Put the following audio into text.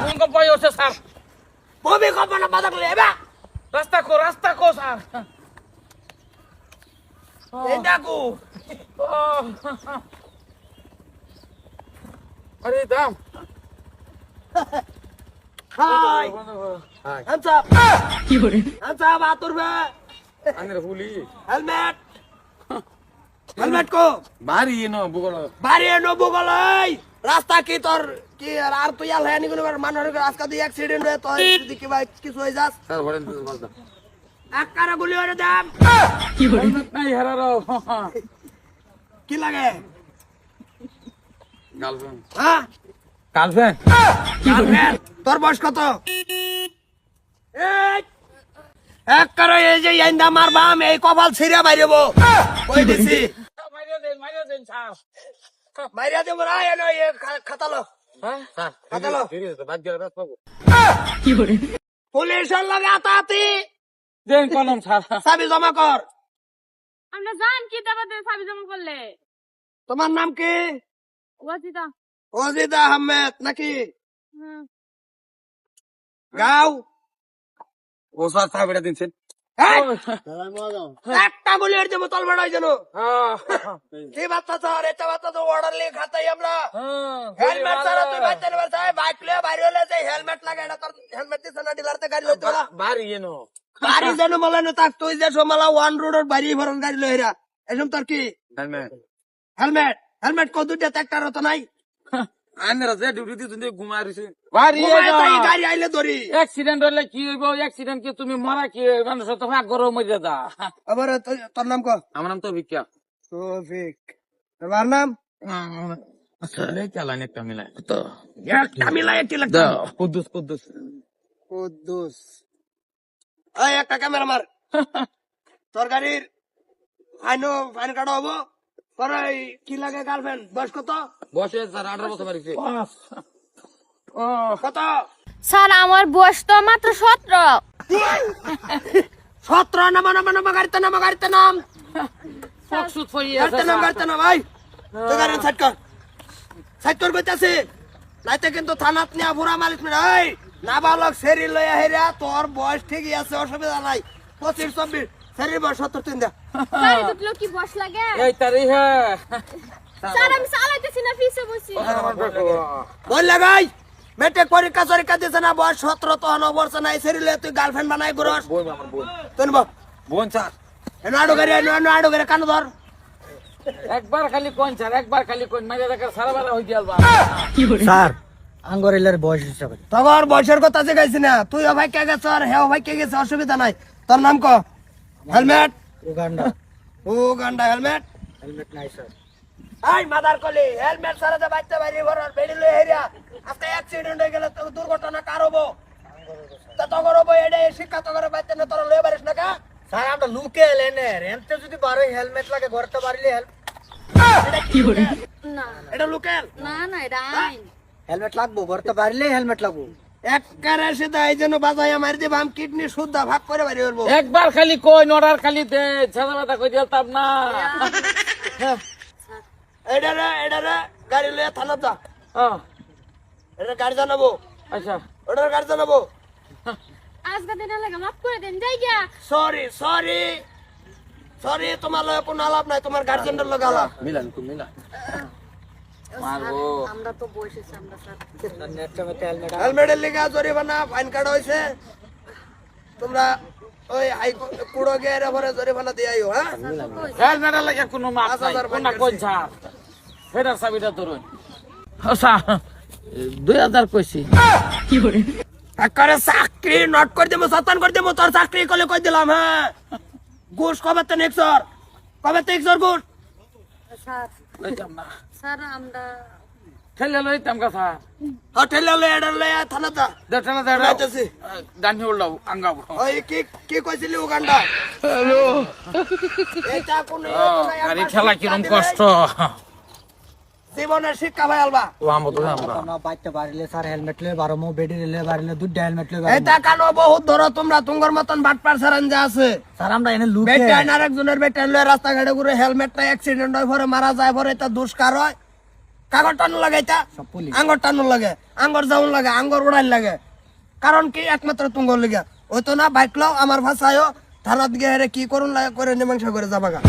ভূমিকম্প হয়েছে স্যার ভূমিকম্প না বাধা করলে এবার রাস্তা কো রাস্তা কো স্যার এই দেখো আরে দাম হাই hands up আতুর বে আনের হুলি হেলমেট হেলমেট কো ভারী ন বুগল। বাড়ি এনো বগলাই রাস্তা কি তোর? কি আর আর তুই আল হ্যানি কোনো রাস্তা দিয়ে অ্যাক্সিডেন্ট হয়ে তোর যদি কি ভাই কিছু হয়ে যাস। স্যার এক কারা গুলি হয়ে দাম নাই হারারো কি লাগে? গার্লফ্রেন্ড। হ্যাঁ? গার্লফ্রেন্ড? তোর বয়স কত? এই, এক কারা এই যে আইন্দা মারবাম এই কপাল ছিঁড়ে বাইরেব কই দিছি? দেব এনো এ খাতালো হ্যাঁ খাতালো। পুলিশের লাগে আতাতি। দেন কলম জমা কর। আমরা জান কি সাবি জমা করলে? তোমার নাম কি? ওয়াজিদা। অজিদা আহমেদ নাকি? গাও। ও স্যার চাবিটা দিনছেন একটা গুলি এর দেবো তল বেড়াই যেন। কি বাচ্চা স্যার এটা বাচ্চা তো অর্ডার লিয়ে খাতাই আমরা। হেলমেট ছাড়া তুই বাইতে নেবার চাই বাইক লিয়ে বাইরে হলে যে হেলমেট লাগে এটা তোর হেলমেট দিছে না ডিলারতে গাড়ি লইতে ন বাড়ি যেন বলে না তাক তুই যে সমালা ওয়ান রোডের বাড়ি ভরন গাড়ি লই হেরা এসব তোর কি? হেলমেট হেলমেট কো দুইটা একটা তো নাই। আনের যে ডিউটি তুমি ঘুমাই রইছে ভারী ঘুমায় গাড়ি আইলে ধরি। অ্যাক্সিডেন্ট হলে কি হইব? অ্যাক্সিডেন্ট কি? তুমি মরা কি? মানুষ তো ভাগ গরম মরে দা আবার তোর নাম কো? আমার নাম তো ভিক্ষা তৌফিক। তোমার নাম? আচ্ছা চালান একটা মিলাই তো। একটা মিলাই একটি লাগতো কুদ্দুস কুদ্দুস। কুদ্দুস। এই একটা ক্যামেরা মার। তোর গাড়ির ফাইনো ফাইন কাটা হব। এই কি লাগে গার্লফ্রেন্ড বয়স কত? বসে স্যার আঠারো বছর বাড়িছে। কত? স্যার আমার বয়স তো মাত্র সতেরো। সতেরো নামা নামা নামা গাড়িতে নামা গাড়িতে নাম। গাড়িতে নাম গাড়িতে নাম ভাই তুই গাড়ি সাইড কর। সাইড কর কইতাছি। নাইতে কিন্তু থানাত নিয়া বুড়া মালিক মেরে এই। নাবালক সেরি লইয়া হেরা তোর বয়স ঠিকই আছে অসুবিধা নাই। পঁচিশ চব্বিশ সেরির বয়স সত্তর তিন দা। গাড়ি দুটো কি বয়স লাগে? এই তারি হ্যাঁ স্যার আমি চালাইতেছি না বসি। বল লাগাই মেটে পরীক্ষা দিছে না বয়স সতেরো তো হন বর্ষ নাই সেরি লইয়া তুই গার্লফ্রেন্ড বানাই গুরস বোন আমার বোন। তুই বল। বোন স্যার এনো আডো গাড়ি এনো এনো আডো গাড়ি কানো ধর। একবার খালি কোন স্যার একবার খালি কোন মাইরে দেখা সারা বেলা হয়ে গেল স্যার আঙ্গরেলের বয়স হিসাবে তখন বয়সের কথা জিগাইছি না। তুই ভাই কে গেছ আর হেও ভাই কে গেছে অসুবিধা নাই। তোর নাম ক? হেলমেট? উগান্ডা। ও গান্ডা হেলমেট? হেলমেট নাই স্যার। আই মাদার কলি হেলমেট সারা দে বাইতে বাইরে ভরার বেড়ি লই হেরিয়া আজকে অ্যাক্সিডেন্ট হয়ে গেলে তো দুর্ঘটনা কার হব? তা তখন হব এটা শিক্ষা তো করে বাইতে না তোরা লয়ে পারিস না কা? স্যার আমরা লুকে এলেনে রেন্তে যদি বারো হেলমেট লাগে ঘরতে পারলে না। এটা লোকাল? না না এটা হেলমেট লাগবো ঘরতে পারলে হেলমেট লাগবো। একবারে সেটা এই বাজাই আমার দিব আম কিডনি শুদ্ধ ভাগ করে বাড়ি বলব একবার খালি কই নড়ার খালি দে সারা বেলা কই দিতাম না। এটা রে এটা রে গাড়ি লয়ে থানা যা। হ্যাঁ, এটা গাড়ি জানাব। আচ্ছা। ওটার গাড়ি জানাব। আজকে দিনে লাগে মাফ করে দেন যাই গিয়া। Sorry sorry. সরি তোমার লগে কোনো আলাপ নাই তোমার গার্জেনের লগে আলাপ। মিলান তুমি মিলান। মারবো। আমরা তো বসেছি আমরা স্যার নেট চালাতে হেলমেট হেলমেটের লিগা জরিমানা ফাইন কাটা হয়েছে। তোমরা ওই হাই কুড়ো গিয়ে পরে জরিমানা দিয়ে আইও হ্যাঁ? হেলমেটের লাগে কোনো মাপ পাঁচ নাই হাজার কোনটা ফাইন কোন স্যার ফেরার চাবিটা ধরুন। স্যার দুই হাজার কইছি। করে? চাকরি নট করে দেবো সত্যান করে দেবো তোর চাকরি করলে কই দিলাম হ্যাঁ? ঘুষ কবে তো নেক্সট কবে তো এক্সর ঘুষ? স্যার স্যার আমরা ঠেলে লইতাম কথা হোটেল লয়ে এটা লয়ে থানা যা দেড়টা দেড়টা যাইতেছি গান্ধী উল্লাও আঙ্গাবো ওই কি কি কইছিলি উগান্ডা? হ্যালো। এটা কোন গাড়ি ঠেলা কিরম কষ্ট। জীবনের শিক্ষা ভাই আলবা। ও আমো তো আমরা আমরা বাইতে পারলে স্যার হেলমেট লয়ে বারো মো বেডি লয়ে পারলে দুইটা হেলমেট লয়ে এটা কানো বহুত ধরো তোমরা তুঙ্গর মতন বাটপার সারান যা আছে। স্যার আমরা এনে লুকে। বেটাইন আর একজনের বেটাইন লয়ে রাস্তাঘাটে ঘুরে হেলমেটটা অ্যাক্সিডেন্ট হয় পরে মারা যায় পরে এটা দুষ্কার হয়। টানো লাগে এটা। আঙ্গর টানো লাগে আঙ্গর যাউন লাগে আঙ্গর উড়াইন লাগে। কারণ কি? একমাত্র তুঙ্গর লিগা। ওই তো না বাইক লও আমার ভাষায় থানাত গিয়ে কি করুন লাগে করে মীমাংসা করে যাবাগা।